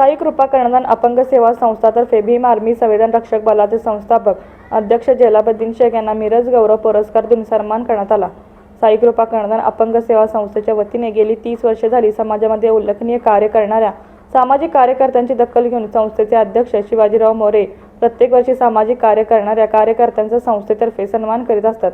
साई कृपा कर्णधान अपंग सेवा संस्थातर्फे भीम आर्मी संवेदन रक्षक बलाचे संस्थापक अध्यक्ष जलाबद्दीन शेख यांना मिरज गौरव पुरस्कार देऊन सन्मान करण्यात आला. साई कृपा कर्णधान अपंग सेवा संस्थेच्या वतीने गेली तीस वर्षे झाली. समाजामध्ये उल्लेखनीय कार्य करणाऱ्या सामाजिक कार्यकर्त्यांची दखल घेऊन संस्थेचे अध्यक्ष शिवाजीराव मोरे प्रत्येक वर्षी सामाजिक कार्य करणाऱ्या कार्यकर्त्यांचा संस्थेतर्फे सन्मान करीत असतात.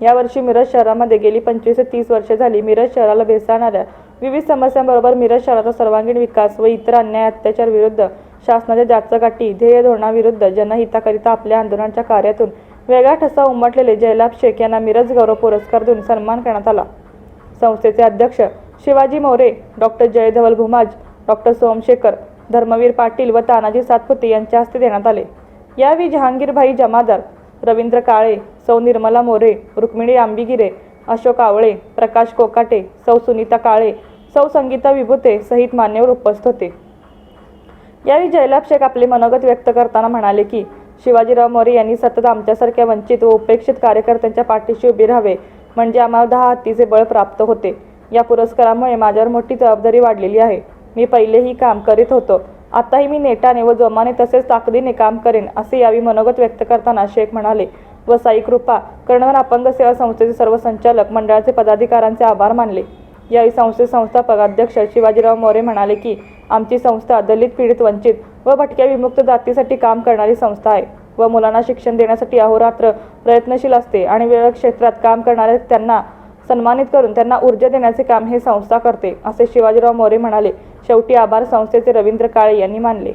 यावर्षी मिरज शहरामध्ये गेली पंचवीस ते तीस वर्षे झाली. मिरज शहराला भेडसावणाऱ्या विविध समस्यांबरोबर मिरज शहराचा सर्वांगीण विकास व इतर अन्याय अत्याचार विरुद्ध शासनाच्या जाचकाठी ध्येय धोरणाविरुद्ध जनहिताकरिता आपल्या आंदोलनाच्या कार्यातून वेगळा ठसा उमटलेले जयलाभ शेख यांना मिरज गौरव पुरस्कार देऊन सन्मान करण्यात आला. संस्थेचे अध्यक्ष शिवाजी मोरे डॉक्टर जयधवल भुमाज डॉक्टर सोमशेखर धर्मवीर पाटील व तानाजी सातपुते यांच्या हस्ते देण्यात आले. यावेळी जहांगीरभाई जमादार रवींद्र काळे सौ निर्मला मोरे रुक्मिणी आंबिगिरे अशोक आवळे प्रकाश कोकाटे सौ सुनीता काळे सौ संगीता विभुते सहित मान्यवर उपस्थित होते. यावेळी जयलाभ शेख आपले मनोगत व्यक्त करताना म्हणाले की शिवाजीराव मोरे यांनी सतत आमच्यासारख्या वंचित व उपेक्षित कार्यकर्त्यांच्या पाठीशी उभे राहावे म्हणजे आम्हाला दहा हत्तीचे बळ प्राप्त होते. या पुरस्कारामुळे माझ्यावर मोठी जबाबदारी वाढलेली आहे. मी पहिलेही काम करीत होतो. आताही मी नेटाने व जोमाने तसेच ताकदीने काम करेन असे यावेळी मनोगत व्यक्त करताना शेख म्हणाले. व साई कृपा कर्णधार अपंग सेवा संस्थेचे सर्व संचालक मंडळाचे पदाधिकाऱ्यांचे आभार मानले. यावेळी संस्थेत संस्थापक अध्यक्ष शिवाजीराव मोरे म्हणाले की आमची संस्था दलित पीडित वंचित व भटक्या विमुक्त जातीसाठी काम करणारी संस्था आहे व मुलांना शिक्षण देण्यासाठी अहोरात्र प्रयत्नशील असते आणि वेळ क्षेत्रात काम करणाऱ्या त्यांना सन्मानित करून त्यांना ऊर्जा देण्याचे काम हे संस्था करते असे शिवाजीराव मोरे म्हणाले. शेवटी आभार संस्थेचे रवींद्र काळे यांनी मानले.